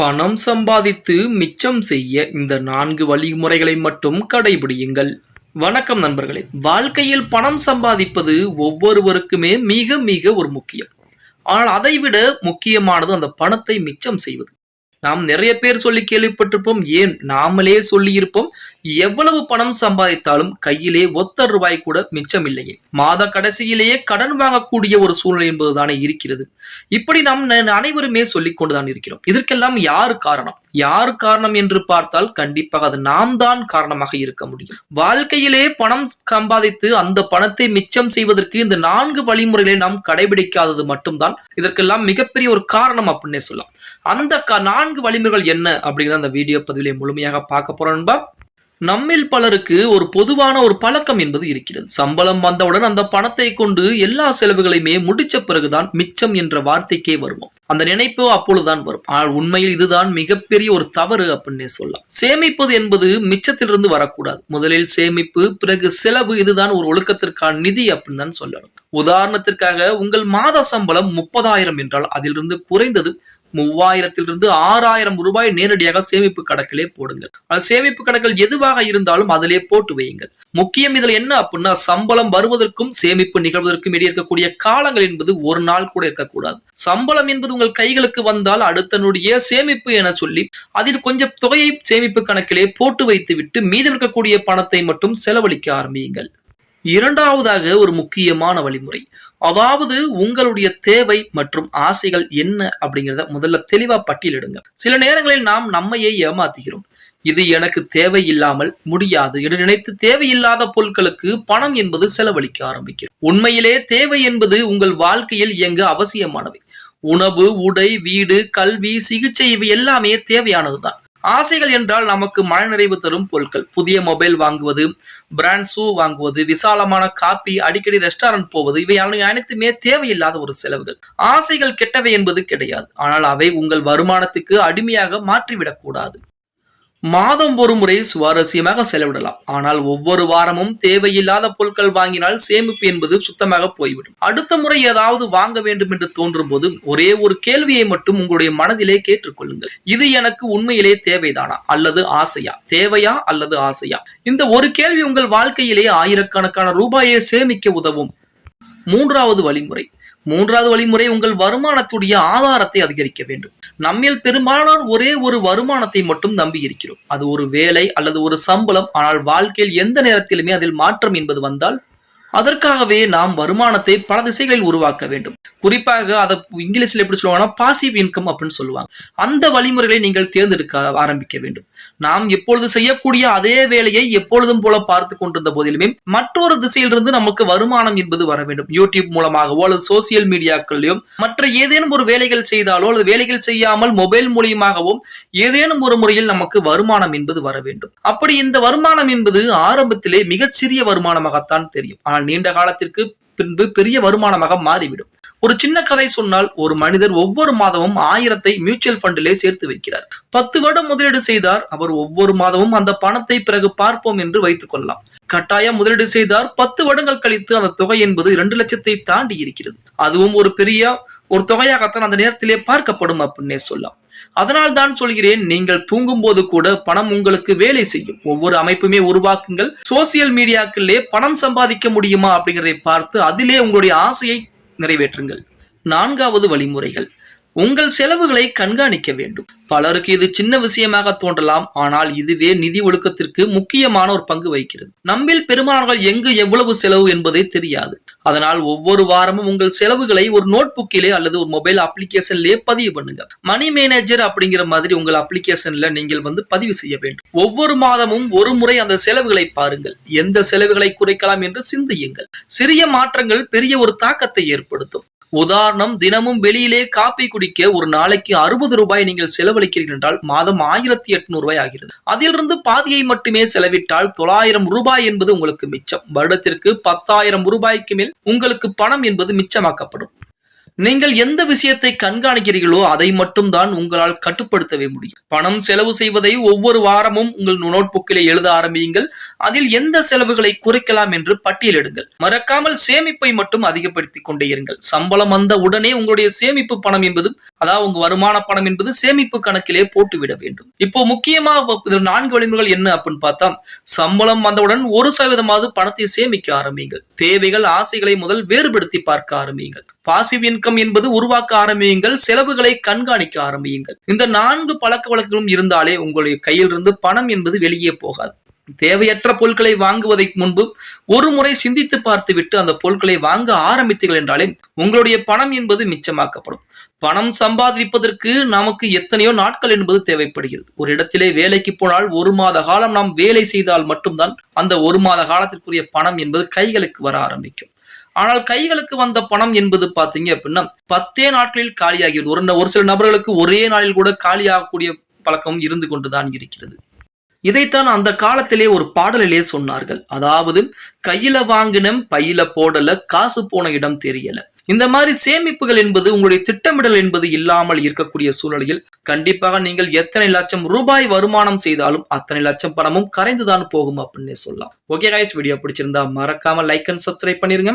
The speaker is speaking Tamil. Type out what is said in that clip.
பணம் சம்பாதித்து மிச்சம் செய்ய இந்த நான்கு வழிமுறைகளை மட்டும் கடைபிடியுங்கள். வணக்கம் நண்பர்களே. வாழ்க்கையில் பணம் சம்பாதிப்பது ஒவ்வொருவருக்குமே மிக மிக ஒரு முக்கியம். ஆனால் அதைவிட முக்கியமானது அந்த பணத்தை மிச்சம் செய்வது. நாம் நிறைய பேர் சொல்லி கேள்விப்பட்டிருப்போம். ஏன் நாமளே சொல்லி இருப்போம் எவ்வளவு பணம் சம்பாதித்தாலும் கையிலே ஒத்த ரூபாய் கூட மிச்சம் இல்லையே. மாத கடைசியிலேயே கடன் வாங்கக்கூடிய ஒரு சூழ்நிலை என்பதுதானே இருக்கிறது. இப்படி நாம் அனைவருமே சொல்லிக் கொண்டுதான் இருக்கிறோம். இதற்கெல்லாம் யார் காரணம்? யார் காரணம் என்று பார்த்தால் கண்டிப்பாக அது நாம் தான் காரணமாக இருக்க முடியும். வாழ்க்கையிலே பணம் சம்பாதித்து அந்த பணத்தை மிச்சம் செய்வதற்கு இந்த நான்கு வழிமுறைகளை நாம் கடைபிடிக்காதது மட்டும்தான். இதற்கெல்லாம் மிகப்பெரிய ஒரு காரணம் அப்படின்னே சொல்லலாம். அந்த க- நான்கு வழிமுறைகள் என்ன அப்படிங்கிற அந்த வீடியோ பதிவிலே முழுமையாக பார்க்க போறோம்பா நம்மில் பலருக்கு ஒரு பொதுவான ஒரு பழக்கம் என்பது இருக்கிறது. சம்பளம் வந்தவுடன் அந்த பணத்தை கொண்டு எல்லா செலவுகளையுமே முடிச்ச பிறகுதான் மிச்சம் என்ற வார்த்தைக்கே வருவோம். அந்த நினைப்பு அப்பொழுதுதான் வரும். ஆனால் உண்மையில் இதுதான் மிகப்பெரிய ஒரு தவறு அப்படின்னே சொல்லலாம். சேமிப்பது என்பது மிச்சத்திலிருந்து வரக்கூடாது. முதலில் சேமிப்பு பிறகு செலவு இதுதான் ஒரு ஒழுக்கத்திற்கான நிதி அப்படின்னு தான் சொல்லணும். உதாரணத்திற்காக உங்கள் மாத சம்பளம் முப்பதாயிரம் என்றால் அதிலிருந்து குறைந்தது மூவாயிரத்திலிருந்து ஆறாயிரம் ரூபாய் நேரடியாக சேமிப்பு கணக்கிலே போடுங்கள். அது சேமிப்பு கணக்கில் எதுவாக இருந்தாலும் அதிலே போட்டு வையுங்கள். முக்கியம் இதுல என்ன அப்படின்னா சம்பளம் வருவதற்கும் சேமிப்பு நிகழ்வதற்கும் இடையே இருக்கக்கூடிய காலங்கள் என்பது ஒரு நாள் கூட இருக்கக்கூடாது. சம்பளம் என்பது உங்கள் கைகளுக்கு வந்தால் அடுத்தனுடைய சேமிப்பு என சொல்லி அதில் கொஞ்சம் தொகையை சேமிப்பு கணக்கிலே போட்டு வைத்து விட்டு மீதம் இருக்கக்கூடிய பணத்தை மட்டும் செலவழிக்க ஆரம்பியுங்கள். இரண்டாவதாக ஒரு முக்கியமான வழிமுறை. அதாவது உங்களுடைய தேவை மற்றும் ஆசைகள் என்ன அப்படிங்கிறத முதல்ல தெளிவா பட்டியலிடுங்க. சில நேரங்களில் நாம் நம்மையே ஏமாத்துகிறோம். இது எனக்கு தேவையில்லாமல் முடியாது. என்று நினைத்து தேவையில்லாத பொருட்களுக்கு பணம் என்பது செலவழிக்க ஆரம்பிக்கும். உண்மையிலே தேவை என்பது உங்கள் வாழ்க்கையில் இயங்க அவசியமானவை. உணவு உடை வீடு கல்வி சிகிச்சை இவை எல்லாமே தேவையானதுதான். ஆசைகள் என்றால் நமக்கு மனநிறைவு தரும் பொருட்கள். புதிய மொபைல் வாங்குவது பிராண்ட் ஷூ வாங்குவது விசாலமான காப்பி அடிக்கடி ரெஸ்டாரண்ட் போவது இவை அனைத்துமே தேவையில்லாத ஒரு செலவுகள். ஆசைகள் கெட்டவை என்பது கிடையாது. ஆனால் அவை உங்கள் வருமானத்துக்கு அடிமையாக மாற்றிவிடக் கூடாது. மாதம் ஒரு முறை சுவாரஸ்யமாக செலவிடலாம். ஆனால் ஒவ்வொரு வாரமும் தேவையில்லாத பொருட்கள் வாங்கினால் சேமிப்பு என்பது சுத்தமாக போய்விடும். அடுத்த முறை ஏதாவது வாங்க வேண்டும் என்று தோன்றும் போது ஒரே ஒரு கேள்வியை மட்டும் உங்களுடைய மனதிலே கேட்டுக்கொள்ளுங்கள். இது எனக்கு உண்மையிலே தேவைதானா? அல்லது ஆசையா? தேவையா அல்லது ஆசையா? இந்த ஒரு கேள்வி உங்கள் வாழ்க்கையிலே ஆயிரக்கணக்கான ரூபாயை சேமிக்க உதவும். மூன்றாவது வழிமுறை. மூன்றாவது வழிமுறை உங்கள் வருமானத்துடைய ஆதாரத்தை அதிகரிக்க வேண்டும். நம்மில் பெரும்பாலானோர் ஒரே ஒரு வருமானத்தை மட்டும் நம்பி இருக்கிறோம். அது ஒரு வேலை அல்லது ஒரு சம்பளம் ஆனால் வாழ்க்கையில் எந்த நேரத்திலுமே அதில் மாற்றம் என்பது வந்தால் அதற்காகவே நாம் வருமானத்தை பல திசைகளில் உருவாக்க வேண்டும். குறிப்பாக அதை இங்கிலீஷில் எப்படி சொல்லுவாங்கன்னா பாசிவ் இன்கம் அப்படின்னு சொல்லுவாங்க. அந்த வழிமுறைகளை நீங்கள் தேர்ந்தெடுக்க ஆரம்பிக்க வேண்டும். நாம் எப்பொழுது செய்யக்கூடிய அதே வேலையை எப்பொழுதும் போல பார்த்து கொண்டிருந்த போதிலுமே மற்றொரு திசையிலிருந்து நமக்கு வருமானம் என்பது வர வேண்டும். யூடியூப் மூலமாகவோ அல்லது சோசியல் மீடியாக்கள்லையும் மற்ற ஏதேனும் ஒரு வேலைகள் செய்தாலோ அல்லது வேலைகள் செய்யாமல் மொபைல் மூலியமாகவும் ஏதேனும் ஒரு முறையில் நமக்கு வருமானம் என்பது வர வேண்டும். அப்படி இந்த வருமானம் என்பது ஆரம்பத்திலே மிகச்சிறிய வருமானமாகத்தான் தெரியும். ஆனால் நீண்ட காலத்திற்கு பின்பு பெரிய வருமானமாக மாறிவிடும். ஒரு சின்ன கதை சொன்னால் ஒரு மனிதர் ஒவ்வொரு மாதமும் ஆயிரத்தை மியூச்சுவல் ஃபண்டிலே சேர்த்து வைக்கிறார். பத்து வருடம் முதலீடு செய்தார் அவர் ஒவ்வொரு மாதமும் அந்த பணத்தை பிறகு பார்ப்போம் என்று வைத்துக் கொள்ளலாம். கட்டாயம் முதலீடு செய்தார் பத்து வருடங்கள் கழித்து அந்த தொகை என்பது இரண்டு லட்சத்தை தாண்டி இருக்கிறது. அதுவும் ஒரு பெரிய ஒரு தொகையாகத்தான் அந்த நேரத்திலே பார்க்கப்படும் அப்படின்னே சொல்லலாம். அதனால் தான் சொல்கிறேன் நீங்கள் தூங்கும் போது கூட பணம் உங்களுக்கு வேலை செய்யும். ஒவ்வொரு அமைப்புமே உருவாக்குங்கள். சோசியல் மீடியாக்களே பணம் சம்பாதிக்க முடியுமா அப்படிங்கிறதை பார்த்து அதிலே உங்களுடைய ஆசையை நிறைவேற்றுங்கள். நான்காவது வழிமுறைகள். உங்கள் செலவுகளை கண்காணிக்க வேண்டும். பலருக்கு இது சின்ன விஷயமாக தோன்றலாம் ஆனால் இதுவே நிதி ஒழுக்கத்திற்கு முக்கியமான ஒரு பங்கு வகிக்கிறது. நம்மில் பெரும்பாலானவர்கள் எங்கு எவ்வளவு செலவு என்பதே தெரியாது. அதனால் ஒவ்வொரு வாரமும் உங்கள் செலவுகளை ஒரு நோட் புக்கிலே அல்லது ஒரு மொபைல் அப்ளிகேஷன்லயே பதிவு பண்ணுங்க. மணி மேனேஜர் அப்படிங்கிற மாதிரி உங்கள் அப்ளிகேஷன்ல நீங்கள் வந்து பதிவு செய்ய வேண்டும். ஒவ்வொரு மாதமும் ஒரு முறை அந்த செலவுகளை பாருங்கள். எந்த செலவுகளை குறைக்கலாம் என்று சிந்தியுங்கள். சிறிய மாற்றங்கள் பெரிய ஒரு தாக்கத்தை ஏற்படுத்தும். உதாரணம் தினமும் வெளியிலே காப்பி குடிக்க ஒரு நாளைக்கு அறுபது ரூபாய் நீங்கள் செலவழிக்கிறீர்கள் என்றால் மாதம் ஆயிரத்தி எட்நூறு ரூபாய் ஆகிறது. அதிலிருந்து பாதியை மட்டுமே செலவிட்டால் தொள்ளாயிரம் ரூபாய் என்பது உங்களுக்கு மிச்சம். வருடத்திற்கு பத்தாயிரம் ரூபாய்க்கு மேல் உங்களுக்கு பணம் என்பது மிச்சமாக்கப்படும். நீங்கள் எந்த விஷயத்தை கண்காணிக்கிறீர்களோ அதை மட்டும் தான் உங்களால் கட்டுப்படுத்தவே முடியும். பணம் செலவு செய்வதை ஒவ்வொரு வாரமும் உங்கள் நோட்புக்கிலே எழுத ஆரம்பியுங்கள். அதில் எந்த செலவுகளை குறைக்கலாம் என்று பட்டியலிடுங்கள் மறக்காமல் சேமிப்பை மட்டும் அதிகப்படுத்திக் கொண்டே இருங்கள். சம்பளம் வந்த உடனே உங்களுடைய சேமிப்பு பணம் என்பது அதாவது உங்க வருமான பணம் என்பது சேமிப்பு கணக்கிலே போட்டுவிட வேண்டும். இப்போ முக்கியமா இதில் நான்கு வழிமுறைகள் என்ன அப்படின்னு பார்த்தா சம்பளம் வந்தவுடன் ஒரு சதவீதமாவது பணத்தை சேமிக்க ஆரம்பியுங்கள். தேவைகள் ஆசைகளை முதல் வேறுபடுத்தி பார்க்க ஆரம்பியுங்கள். பாசிவ் இன்கம் என்பது உருவாக்க ஆரம்பியுங்கள் செலவுகளை கண்காணிக்க ஆரம்பியுங்கள். இந்த நான்கு பழக்க வழக்கங்களும் இருந்தாலே உங்களுடைய கையில் இருந்து பணம் என்பது வெளியே போகாது. தேவையற்ற பொருட்களை வாங்குவதற்கு முன்பு ஒரு முறை சிந்தித்து பார்த்துவிட்டு அந்த பொருட்களை வாங்க ஆரம்பித்தீர்கள் என்றாலே உங்களுடைய பணம் என்பது மிச்சமாக்கப்படும். பணம் சம்பாதிப்பதற்கு நமக்கு எத்தனையோ நாட்கள் என்பது தேவைப்படுகிறது. ஒரு இடத்திலே வேலைக்கு போனால் ஒரு மாத காலம் நாம் வேலை செய்தால் மட்டும்தான் அந்த ஒரு மாத காலத்திற்குரிய பணம் என்பது கைகளுக்கு வர ஆரம்பிக்கும். ஆனால் கைகளுக்கு வந்த பணம் என்பது பாத்தீங்க அப்படின்னா பத்தே நாட்களில் காலியாகிறது ஒரு ஒரு சில நபர்களுக்கு ஒரே நாளில் கூட காலியாகக்கூடிய பழக்கம் இருந்து கொண்டுதான் இருக்கிறது. இதைத்தான் அந்த காலத்திலே ஒரு பாடலிலே சொன்னார்கள். அதாவது கையில வாங்கினம் பையில போடல காசு போன இடம் தெரியல. இந்த மாதிரி சேமிப்புகள் என்பது உங்களுடைய திட்டமிடல் என்பது இல்லாமல் இருக்கக்கூடிய சூழ்நிலையில் கண்டிப்பாக நீங்கள் எத்தனை லட்சம் ரூபாய் வருமானம் செய்தாலும் அத்தனை லட்சம் பணமும் கரைந்துதான் போகும் அப்படின்னு சொல்லலாம். ஓகே கைஸ் வீடியோ பிடிச்சிருந்தா மறக்காம லைக் அண்ட் சப்ஸ்கிரைப் பண்ணிருங்க.